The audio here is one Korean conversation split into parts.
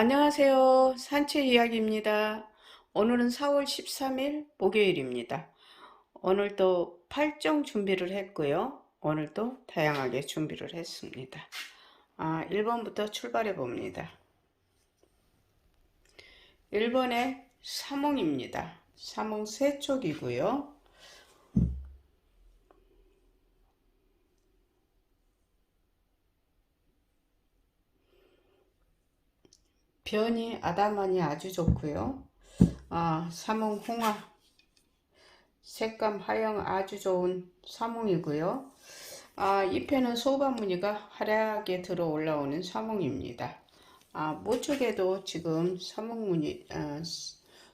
안녕하세요. 산책 이야기입니다. 오늘은 4월 13일 목요일입니다. 오늘도 8종 준비를 했고요. 오늘도 다양하게 준비를 했습니다. 아, 1번부터 출발해 봅니다. 1번에 사몽입니다. 사몽 세 쪽이고요. 변이 아담하니 아주 좋고요. 아, 사몽 홍화 색감 하영 아주 좋은 사몽이고요. 아, 잎에는 소반 무늬가 화려하게 들어 올라오는 사몽입니다. 아, 모쪽에도 지금 사몽 무늬, 아,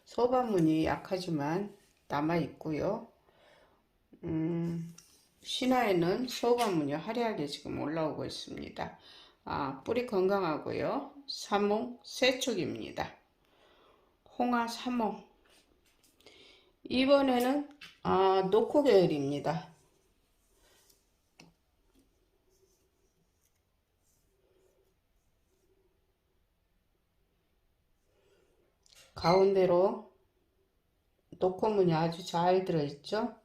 소반 무늬 약하지만 남아 있고요. 음, 신화에는 소반 무늬 화려하게 지금 올라오고 있습니다. 아, 뿌리 건강하고요. 사몽 세축입니다. 홍화 사몽. 이번에는 아, 노코 계열입니다. 가운데로 노코문이 아주 잘 들어있죠?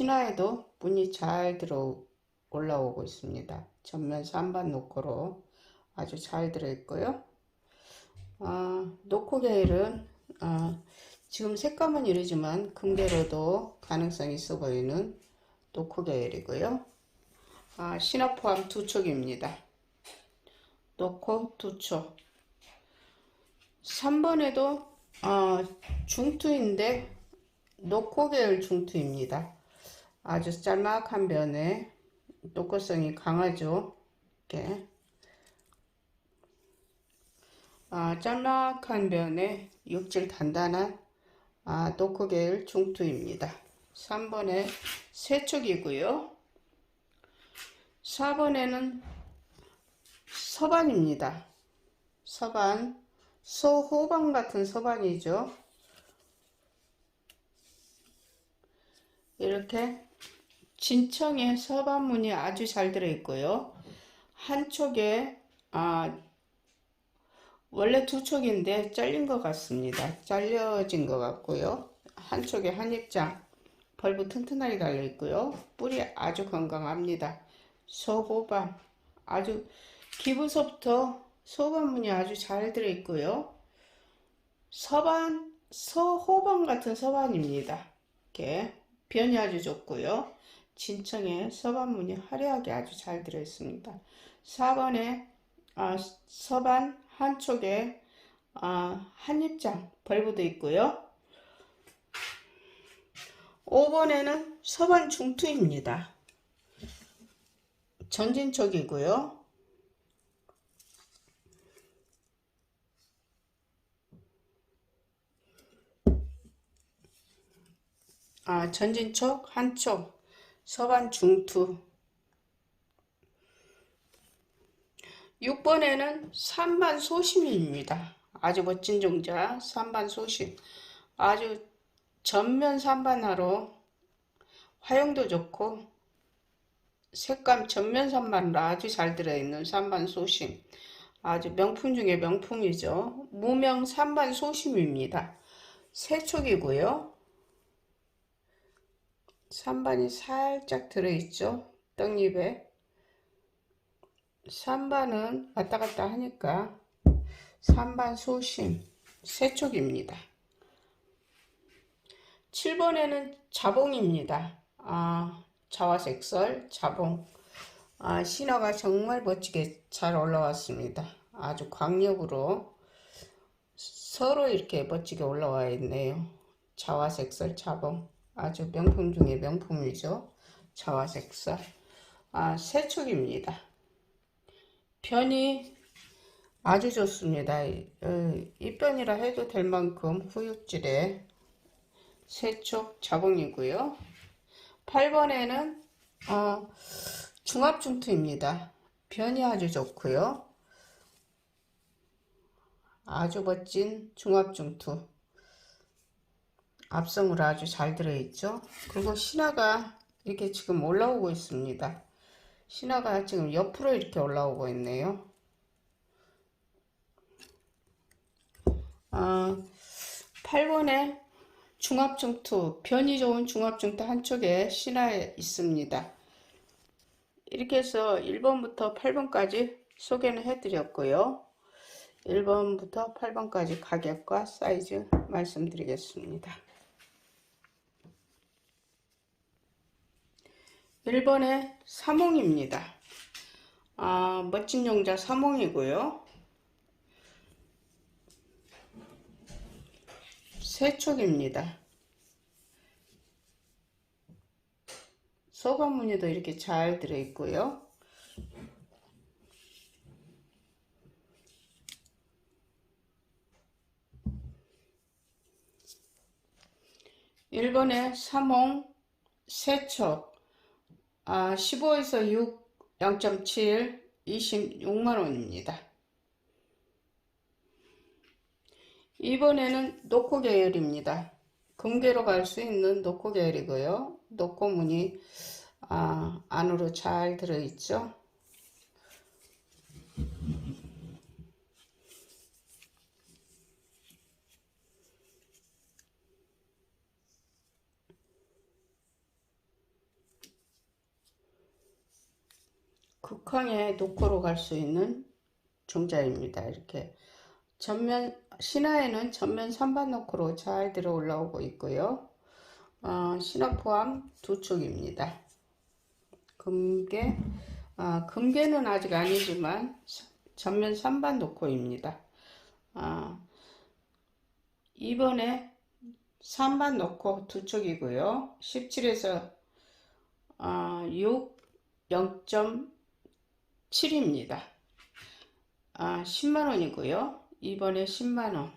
신화에도 문이 잘 들어 올라오고 있습니다. 전면 3반 노코로 아주 잘 들어있고요. 아, 노코 계열은 아, 지금 색감은 이러지만 금계로도 가능성이 있어 보이는 노코 계열이고요. 아, 신화 포함 두 촉입니다. 노코 두 촉. 3번에도 아, 중투인데 노코 계열 중투입니다. 아주 짤막한 면에 노코성이 강하죠. 이렇게 아, 짤막한 면에 육질 단단한 아, 노코 계열 중투입니다. 3번에 세촉이고요. 4번에는 서반입니다. 서반, 소호반 같은 서반이죠. 이렇게 진청에 서반문이 아주 잘 들어있고요. 한쪽에 아, 원래 두 촉인데 잘린 것 같습니다. 잘려진 것 같고요. 한쪽에 한 입장 벌브 튼튼하게 달려있고요. 뿌리 아주 건강합니다. 소호반 아주 기부서부터 소반문이 아주 잘 들어있고요. 서반, 서호반 같은 서반입니다. 이렇게 변이 아주 좋고요. 진청에 서반문이 화려하게 아주 잘 들어있습니다. 4번에 아, 서반 한쪽에 아, 한 입장 벌브도 있고요. 5번에는 서반 중투입니다. 전진촉이고요. 아, 전진촉, 한촉, 서반 중투. 6번에는 산반 소심입니다. 아주 멋진 종자, 산반 소심. 아주 전면 산반화로 화용도 좋고 색감 전면 산반으로 아주 잘 들어있는 산반 소심. 아주 명품 중에 명품이죠. 무명 산반 소심입니다. 세촉이고요. 산반이 살짝 들어있죠. 떡잎에. 산반은 왔다 갔다 하니까 산반 소심 세촉입니다. 7번에는 자봉입니다. 아, 자화색설 자봉. 아, 신화가 정말 멋지게 잘 올라왔습니다. 아주 광력으로 서로 이렇게 멋지게 올라와 있네요. 자화색설 자봉. 아주 명품 중에 명품이죠. 자화색설. 아, 세촉입니다. 편이 아주 좋습니다. 입변이라 해도 될 만큼 후육질의 세촉 자봉이고요. 8번에는 어, 중압중투입니다. 변이 아주 좋고요. 아주 멋진 중압중투. 앞성으로 아주 잘 들어있죠. 그리고 신화가 이렇게 지금 올라오고 있습니다. 신화가 지금 옆으로 이렇게 올라오고 있네요. 아, 8번에 중압중투, 변이 좋은 중압중투 한쪽에 신화에 있습니다. 이렇게 해서 1번부터 8번까지 소개는 해드렸고요. 1번부터 8번까지 가격과 사이즈 말씀드리겠습니다. 1번에 사몽입니다. 아, 멋진 용자 사몽이고요. 세촉입니다. 소감 무늬도 이렇게 잘 들어있고요. 일본의 삼홍 세척 아, 15에서 6 0.7 26만원입니다. 이번에는 노코 계열입니다. 금계로 갈 수 있는 노코 계열이고요. 노코 무늬 아, 안으로 잘 들어있죠. 극황에 노코로 갈 수 있는 종자입니다. 이렇게 전면 신화에는 전면 선반 노코로 잘 들어 올라오고 있고요. 어, 신화 포함 두 축입니다. 금괴 아, 금괴는 아직 아니지만 전면 선반 노코입니다. 아, 이번에 선반 노코 두 축이고요. 17에서 아, 6 0.7입니다. 아, 10만원이고요. 이번에 10만원.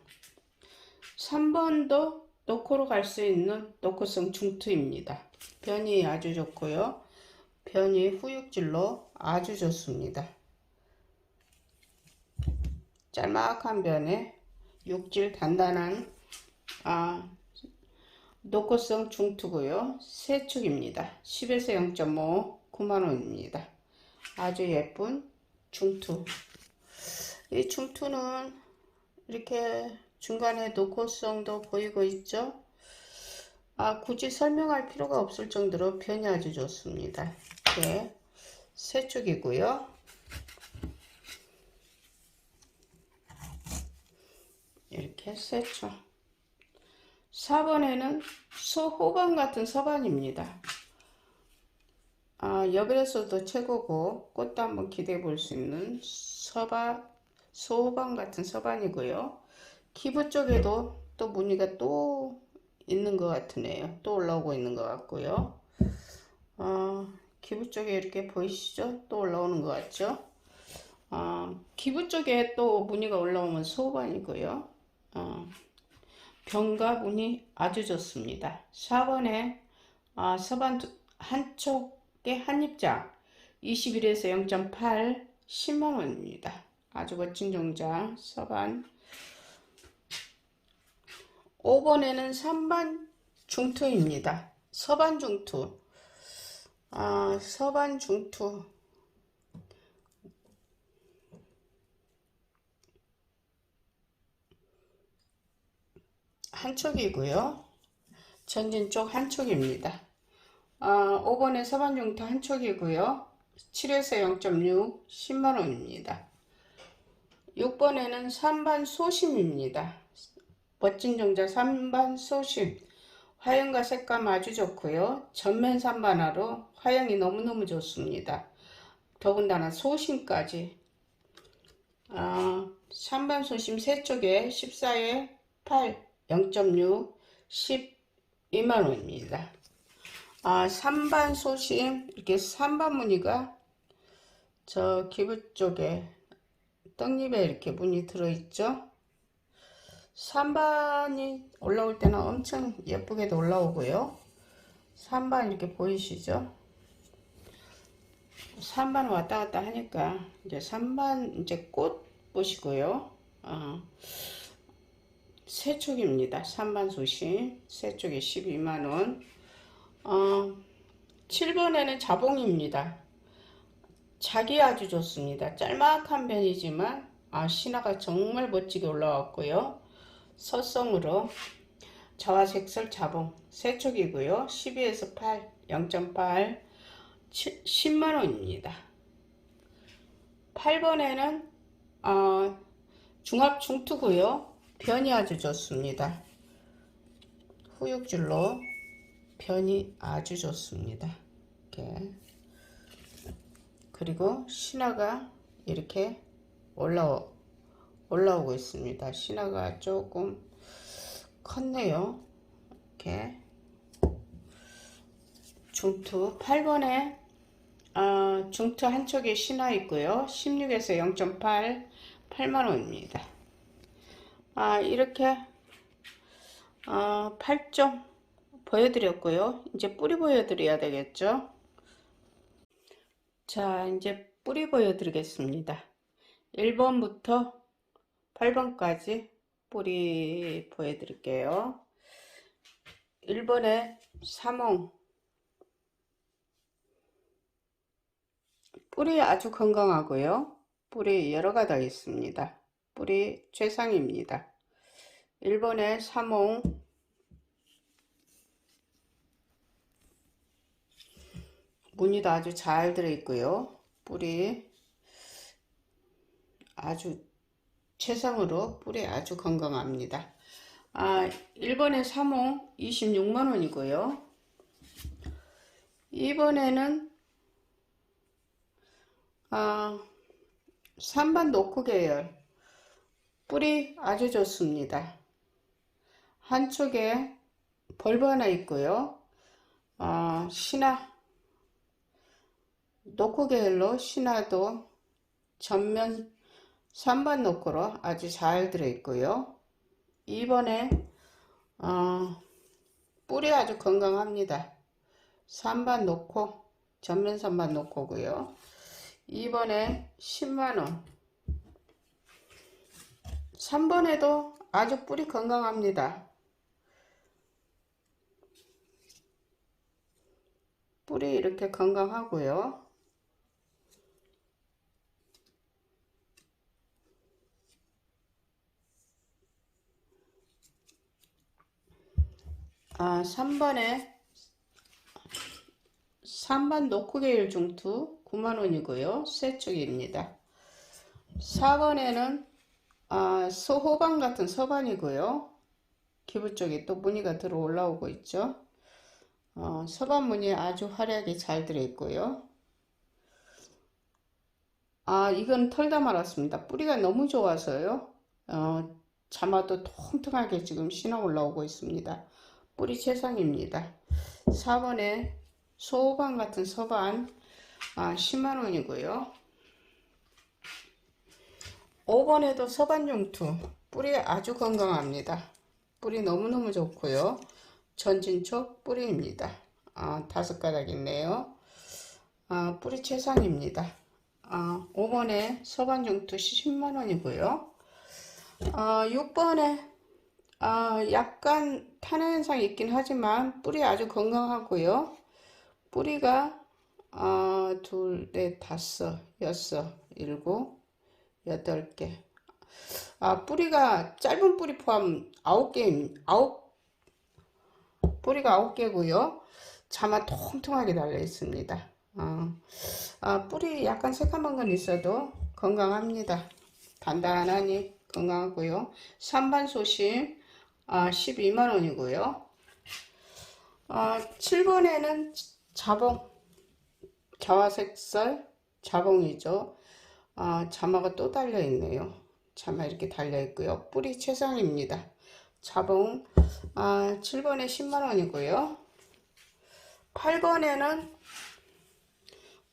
3번도 노코로 갈 수 있는 노코성 중투입니다. 변이 아주 좋고요. 변이 후육질로 아주 좋습니다. 짤막한 변에 육질 단단한 아, 노코성 중투고요. 세축입니다. 10에서 0.5 9만원입니다. 아주 예쁜 중투. 이 중투는 이렇게 중간에 노코성도 보이고 있죠. 아, 굳이 설명할 필요가 없을 정도로 변이 아주 좋습니다. 이렇게 세 쪽이고요. 이렇게 세 쪽. 4번에는 소호반 같은 서반입니다. 아, 여별에서도 최고고 꽃도 한번 기대해 볼 수 있는 서반, 소호반 같은 서반이고요. 기부 쪽에도 또 무늬가 또 있는 것 같으네요. 또 올라오고 있는 것 같고요. 어, 기부 쪽에 이렇게 보이시죠? 또 올라오는 것 같죠? 어, 기부 쪽에 또 무늬가 올라오면 소반이고요. 어, 병가 무늬 아주 좋습니다. 4번에 아, 서반 한쪽 에 한입장 21에서 0.8 10만원입니다. 아주 멋진 종자 서반 5번에는 3반 중투입니다. 서반 중투. 아, 서반 중투. 한쪽이고요. 전진 쪽 한쪽입니다. 아, 5번에 서반 중투 한쪽이고요. 7에서 0.6 10만원입니다. 6번에는 3반 소심입니다. 멋진 종자 3반 소심 화형과 색감 아주 좋고요. 전면 3반화로 화형이 너무너무 좋습니다. 더군다나 소심까지 아, 3반 소심 3쪽에 14에 8 0.6 12만원입니다. 아, 3반 소심 이렇게 3반 무늬가 저 기부 쪽에 떡잎에 이렇게 무늬 들어있죠. 3반이 올라올 때는 엄청 예쁘게도 올라오고요. 3반 이렇게 보이시죠? 3반 왔다 갔다 하니까 이제 3반 이제 꽃 보시고요. 어, 세쪽입니다. 3반 소심 세쪽에 12만원 어, 7번에는 자봉입니다. 자기 아주 좋습니다. 짤막한 편이지만 아, 신화가 정말 멋지게 올라왔고요. 서성으로 자화색설 자봉 세쪽이고요. 12에서 8, 0.8 10만원입니다. 8번에는 어, 중합 중투고요. 변이 아주 좋습니다. 후육줄로 변이 아주 좋습니다. 이렇게 그리고 신화가 이렇게 올라오, 올라오고 있습니다. 신화가 조금 컸네요. 이렇게 중투 8번에 어, 중투 한쪽에 신화 있고요. 16에서 0.8 8만원입니다. 아, 이렇게 어, 8점 보여드렸고요. 이제 뿌리 보여드려야 되겠죠. 자, 이제 뿌리 보여드리겠습니다. 1번부터 8번까지 뿌리 보여드릴게요. 1번에 사몽 뿌리 아주 건강하고요. 뿌리 여러 가닥 있습니다. 뿌리 최상입니다. 1번에 사몽 무늬도 아주 잘 들어있고요. 뿌리 아주 최상으로 뿌리 아주 건강합니다. 아, 1번에 사몽 26만원이고요. 2번에는 아, 3번 노크 계열 뿌리 아주 좋습니다. 한쪽에 벌브 하나 있고요. 어, 신화 계열로 신화도 전면 3번 노크로 아주 잘 들어있고요. 2번에 어, 뿌리 아주 건강합니다. 3번 놓고 전면 3번 놓고고요. 2번에 10만원 3번에도 아주 뿌리 건강합니다. 뿌리 이렇게 건강하고요. 아, 3번에 3번 노크게일 중투 9만원이고요. 새 쪽입니다. 4번에는 아, 소호반 같은 서반이고요. 기부 쪽에 또 무늬가 들어 올라오고 있죠. 어, 서반 무늬 아주 화려하게 잘 들어있고요. 아, 이건 털다 말았습니다. 뿌리가 너무 좋아서요. 어, 자마도 통통하게 지금 신어 올라오고 있습니다. 뿌리 최상입니다. 4번에 소호반 같은 서반 아, 10만원이고요. 5번에도 서반 용투 뿌리 아주 건강합니다. 뿌리 너무너무 좋고요. 전진초 뿌리입니다. 아, 다섯 가닥 있네요. 아, 뿌리 최상입니다. 아, 5번에 서반 용투 10만원이고요. 아, 6번에 아, 약간 탄화 현상이 있긴 하지만 뿌리 아주 건강하고요. 뿌리가 아, 둘, 넷, 다섯, 여섯, 일곱, 여덟 개. 아, 뿌리가 짧은 뿌리 포함 아홉 개, 아홉 뿌리가 아홉 개고요. 자마 통통하게 달려 있습니다. 아, 아, 뿌리 약간 새까만 건 있어도 건강합니다. 단단하니 건강하고요. 3반 소심 아, 12만원이고요. 아, 7번에는 자봉, 자화색설 자봉이죠. 아, 자마가 또 달려있네요. 자마 이렇게 달려있고요. 뿌리 최상입니다. 자봉 아, 7번에 10만원이고요. 8번에는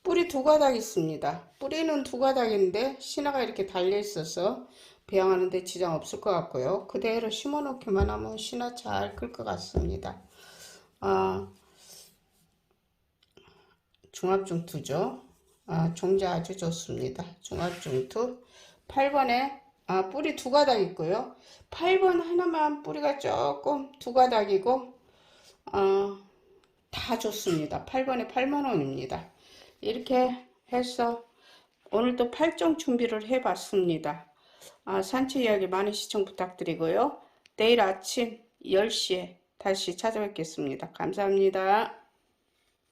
뿌리 두 가닥 있습니다. 뿌리는 두 가닥인데 신화가 이렇게 달려 있어서 배양하는 데 지장 없을 것 같고요. 그대로 심어 놓기만 하면 신화 잘클 것 같습니다. 아, 중합중투죠. 아, 종자 아주 좋습니다. 중합중투 8번에 아, 뿌리 두 가닥 있고요. 8번 하나만 뿌리가 조금 두 가닥이고, 어, 다 좋습니다. 8번에 8만 원입니다. 이렇게 해서 오늘도 8종 준비를 해봤습니다. 아, 산책 이야기 많은 시청 부탁드리고요. 내일 아침 10시에 다시 찾아뵙겠습니다. 감사합니다.